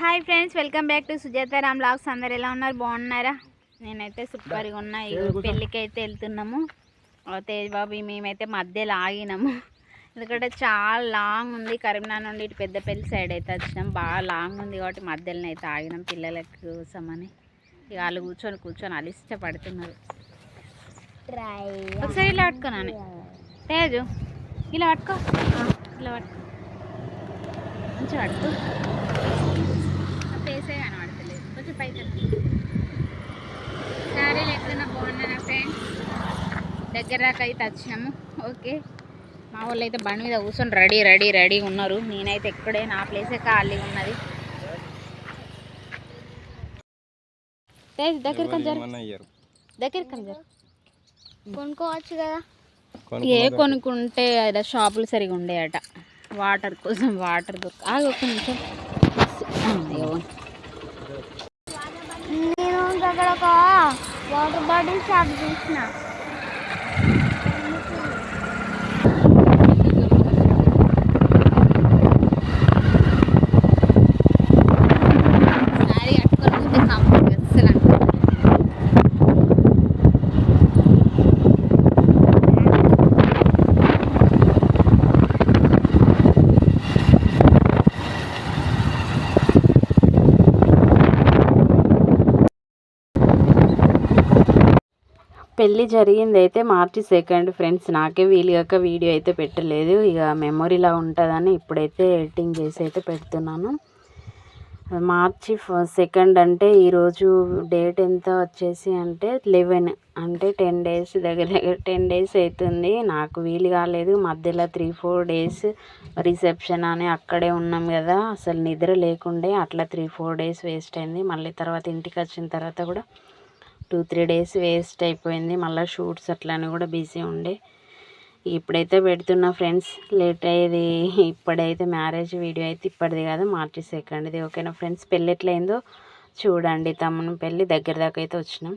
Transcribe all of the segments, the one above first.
Hi friends welcome back to Sujatha Ram blogs అందరు ఎలా ఉన్నారు? బాగున్నారా? నేనైతే సూపర్గా ఉన్నా. ఇగో పెళ్ళికి అయితే వెళ్తున్నాము. తేజ్ బాబు మేమైతే మధ్యలో ఆగినాము. ఎందుకంటే చాలా లాంగ్ ఉంది. కరీంనగర్ నుండి ఇటు పెద్దపల్లి సైడ్ అయితే వచ్చినాం. బాగా లాంగ్ ఉంది కాబట్టి మధ్యలో అయితే ఆగినాం పిల్లల కోసమని. ఇక వాళ్ళు కూర్చొని కూర్చొని వాళ్ళు ఇష్టపడుతున్నారు. ఒకసారి ఇలా పట్టుకున్నాను తేజు ఇలా పట్టుకో. ఇలా పట్టుకో. మంచిగా పట్టుకో. దగ్గర దాకా అయితే వచ్చినాము. ఓకే. మా వాళ్ళు అయితే బండి మీద కూర్చొని రెడీ రెడీ రెడీ ఉన్నారు. నేనైతే ఎక్కడే నా ప్లేసే ఖాళీ ఉన్నది. దగ్గరికి కొంచెం కొనుక్కోవచ్చు కదా. ఏ కొనుక్కుంటే అదే షాపులు సరిగా ఉండేయట. వాటర్ కోసం వాటర్ దొరక నిమిషం. నేను దగ్గర ఒక వాటర్ బాటిల్ షాప్ చూసిన. పెళ్ళి జరిగింది అయితే మార్చి సెకండ్ ఫ్రెండ్స్ నాకే వీలుగాక వీడియో అయితే పెట్టలేదు. ఇక మెమొరీలా ఉంటుందని ఇప్పుడైతే ఎడిటింగ్ చేసి అయితే పెడుతున్నాను. మార్చి సెకండ్ అంటే ఈరోజు డేట్ ఎంత వచ్చేసి అంటే లెవెన్ అంటే టెన్ డేస్ దగ్గర దగ్గర టెన్ డేస్ అవుతుంది. నాకు వీలు కాలేదు. మధ్యలో త్రీ ఫోర్ డేస్ రిసెప్షన్ అని అక్కడే ఉన్నాం కదా. అసలు నిద్ర లేకుండే అట్లా త్రీ ఫోర్ డేస్ వేస్ట్ అయింది. మళ్ళీ తర్వాత ఇంటికి వచ్చిన తర్వాత కూడా టూ త్రీ డేస్ వేస్ట్ అయిపోయింది. మళ్ళీ షూట్స్ అట్లా అని కూడా బిజీ ఉండే. ఇప్పుడైతే పెడుతున్నా ఫ్రెండ్స్. లేట్ అయ్యేది. ఇప్పుడైతే మ్యారేజ్ వీడియో అయితే ఇప్పటిది కాదు మార్చి సెకండ్ది ఓకేనా ఫ్రెండ్స్? పెళ్ళి ఎట్లయిందో చూడండి. తమ్ముని పెళ్ళి దగ్గర దాకా అయితే వచ్చినాం.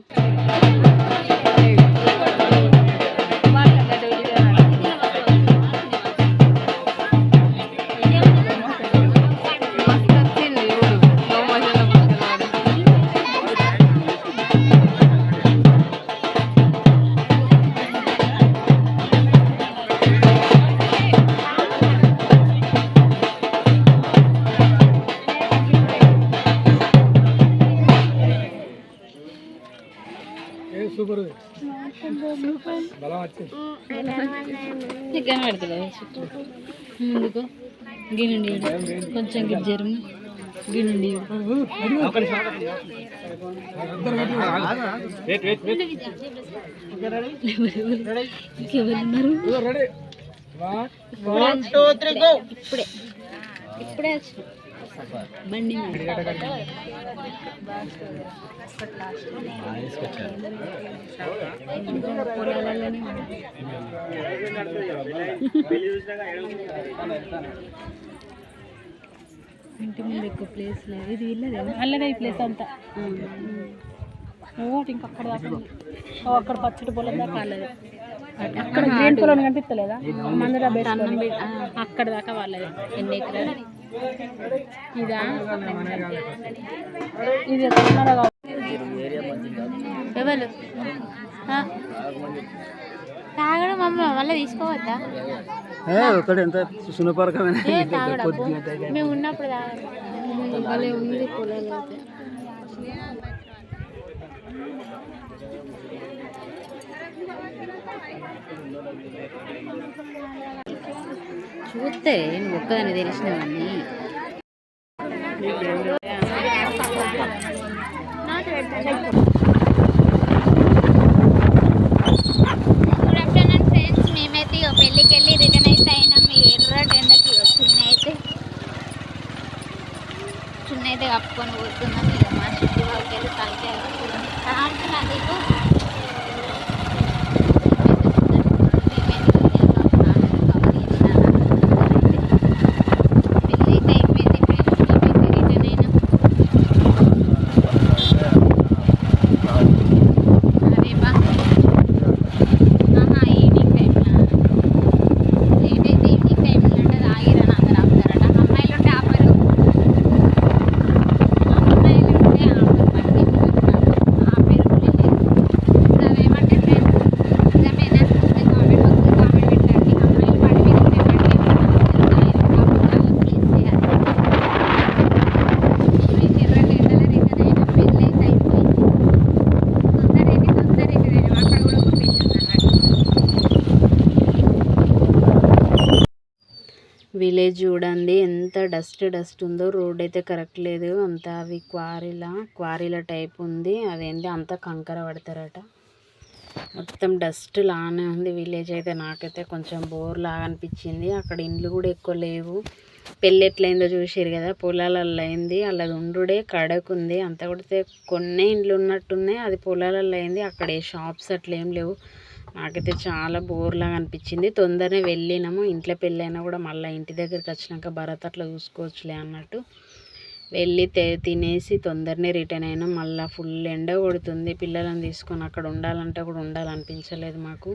సూపర్. బలం వచ్చింది చికెన్ పెడతలేదు ముందుకు గినండి కొంచెం గిజ్జరు గినండి ఇంకెవరున్నారు ఇప్పుడే. ఇప్పుడే వచ్చిన. బండి మీద. పొలాలలోనే. ఇంటి ముందు ఎక్కువ ప్లేస్ లేదు ఇది ఇల్లదేమో అల్లనే ఈ ప్లేస్ అంతా. ఓటి ఇంకా అక్కడ దాకా అక్కడ పచ్చడి పొలం దాకా వాళ్ళది అక్కడ గ్రీన్ పొలం కనిపిస్తలేదా? అన్నం ఆ, అక్కడ దాకా వాళ్ళది. ఎన్ని ఎకరాలు? ఇదా? ఇది. ఎవరు? తాగడం అమ్మ మళ్ళీ తీసుకోవద్దా? ఒకటి ఎంత సునపరకమైన మేము ఉన్నప్పుడు తాగడం. భలే ఉంది పొలాలు అయితే. చూస్తే నువ్వు ఒక్కదాన్ని తెలిసినవన్నీ గుడ్ ఆఫ్టర్నూన్ ఫ్రెండ్స్ మేమైతే ఇక పెళ్ళికి వెళ్ళి రిటర్న్ అయితే అయినాం ఈ ఎర్ర ఎండకి ఇక చిన్న అయితే చిన్న అయితే కప్పుకొని పోతున్నాం ఇక మా చుట్టూ వాళ్ళకి వెళ్ళి తలకాయ కావాల్సిన నీకు పెళ్ళి అయితే అయిపోయింది ఫ్రెండ్స్ మేమైతే రిటర్న్ అయినాం అరే బా ఆహా ఈవినింగ్ టైంలో లేట్ అయితే ఈవినింగ్ టైంలో అంటే ఆగిరని అందరు ఆపుతారట అమ్మాయిలు ఉంటే ఆపరు విలేజ్ చూడండి. ఎంత డస్ట్ డస్ట్ ఉందో రోడ్ అయితే కరెక్ట్ లేదు. అంతా అవి క్వారీల క్వారీల టైప్ ఉంది. అదేంటి అంతా కంకర పడతారట. మొత్తం డస్ట్ లానే ఉంది. విలేజ్ అయితే నాకైతే కొంచెం బోర్ లాగా అనిపించింది. అక్కడ ఇండ్లు కూడా ఎక్కువ లేవు. పెళ్ళి ఎట్లయిందో చూసారు కదా పొలాలలో అయింది అలా ఉండుడే కడకుంది. అంత కొడితే కొన్ని ఇండ్లు ఉన్నట్టున్నాయి. అది పొలాలలో అయింది అక్కడ ఏ షాప్స్ అట్లా లేవు. నాకైతే చాలా బోర్లాగా అనిపించింది. తొందరనే వెళ్ళినాము. ఇంట్లో పెళ్ళైనా కూడా మళ్ళీ ఇంటి దగ్గరికి వచ్చినాక భరత్ అట్లా చూసుకోవచ్చులే అన్నట్టు వెళ్ళి తినేసి తొందరనే రిటర్న్ అయినాం. మళ్ళీ ఫుల్ ఎండ కొడుతుంది. పిల్లలను తీసుకొని అక్కడ ఉండాలంటే కూడా ఉండాలనిపించలేదు మాకు.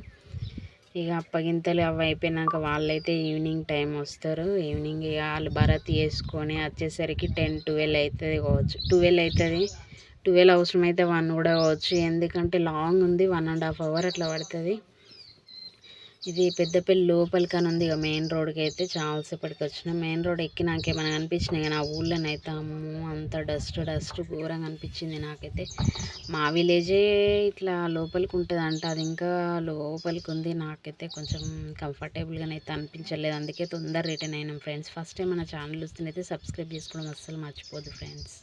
ఇక అప్పగింతలు అవి అయిపోయినాక వాళ్ళైతే ఈవినింగ్ టైం వస్తారు. ఈవినింగ్ ఇక వాళ్ళు భరత్ వేసుకొని వచ్చేసరికి టెన్ ట్వెల్వ్ అవుతుంది కావచ్చు. ట్వెల్వ్ అవుతుంది. ట్వెల్వ్ అవసరమైతే వన్ కూడా కావచ్చు ఎందుకంటే లాంగ్ ఉంది వన్ అండ్ హాఫ్ అవర్ అట్లా పడుతుంది. ఇది పెద్దపల్లి లోపలికని ఉంది ఇక మెయిన్ రోడ్కి అయితే చాలాసేపటికి వచ్చిన. మెయిన్ రోడ్ ఎక్కినాక ఏమైనా అనిపించినాయి కానీ ఆ ఊళ్ళోనైతే అమ్మో అంత డస్ట్ డస్ట్ ఘోరంగా అనిపించింది నాకైతే. మా విలేజే ఇట్లా లోపలికి ఉంటుంది అంట అది ఇంకా లోపలికి ఉంది. నాకైతే కొంచెం కంఫర్టబుల్గా అయితే అనిపించలేదు. అందుకే తొందర రిటర్న్ అయినాం ఫ్రెండ్స్. ఫస్ట్ టైం మన ఛానల్ వస్తున్నైతే సబ్స్క్రైబ్ చేసుకోవడం అస్సలు మర్చిపోదు ఫ్రెండ్స్.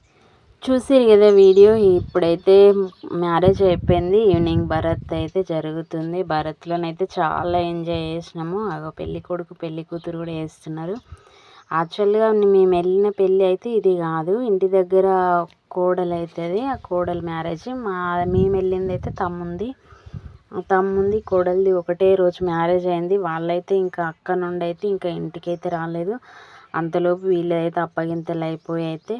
చూసారు కదా వీడియో ఇప్పుడైతే మ్యారేజ్ అయిపోయింది. ఈవినింగ్ భరత్ అయితే జరుగుతుంది. భరత్లోనైతే చాలా ఎంజాయ్ చేసినాము. అగో పెళ్ళి కొడుకు పెళ్ళి కూతురు కూడా వేస్తున్నారు యాక్చువల్గా మేము వెళ్ళిన పెళ్ళి అయితే ఇది కాదు. ఇంటి దగ్గర కోడలు అవుతుంది ఆ కోడలు మ్యారేజ్. మా మేము వెళ్ళింది అయితే తమ్ముంది. తమ్ముంది కోడలిది ఒకటే రోజు మ్యారేజ్ అయింది. వాళ్ళైతే ఇంకా అక్క నుండి అయితే ఇంకా ఇంటికైతే రాలేదు. అంతలోపు వీళ్ళైతే అప్పగింతలు అయిపోయి అయితే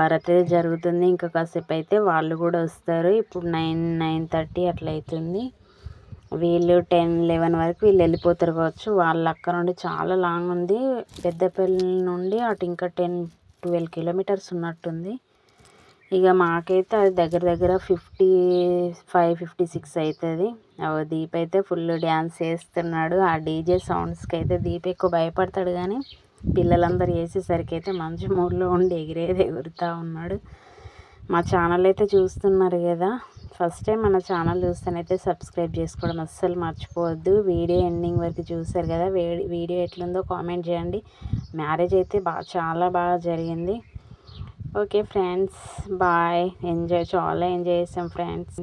భరతే జరుగుతుంది. ఇంకా కాసేపు అయితే వాళ్ళు కూడా వస్తారు. ఇప్పుడు నైన్ నైన్ థర్టీ అట్లా అవుతుంది వీళ్ళు టెన్ లెవెన్ వరకు వీళ్ళు వెళ్ళిపోతారు కావచ్చు. వాళ్ళ అక్కడ నుండి చాలా లాంగ్ ఉంది. పెద్దపల్లి నుండి అటు ఇంకా టెన్ ట్వెల్వ్ కిలోమీటర్స్ ఉన్నట్టుంది. ఇక మాకైతే అది దగ్గర దగ్గర ఫిఫ్టీ ఫైవ్ ఫిఫ్టీ సిక్స్ అవుతుంది దీప్ అయితే ఫుల్ డ్యాన్స్ చేస్తున్నాడు. ఆ డీజే సౌండ్స్కి అయితే దీప్ ఎక్కువ భయపడతాడు కానీ పిల్లలందరూ వేసేసరికి అయితే మంచి మూడ్లో ఉండి ఎగిరేది ఎగురుతూ ఉన్నాడు. మా ఛానల్ అయితే చూస్తున్నారు కదా. ఫస్ట్ టైం మన ఛానల్ చూస్తేనైతే సబ్స్క్రైబ్ చేసుకోవడం అస్సలు మర్చిపోవద్దు. వీడియో ఎండింగ్ వరకు చూసారు కదా. వీడియో ఎట్లుందో కామెంట్ చేయండి. మ్యారేజ్ అయితే బాగా చాలా బాగా జరిగింది. Okay friends bye. ఎంజాయ్ చాలా ఎంజాయ్ చేసాం ఫ్రెండ్స్.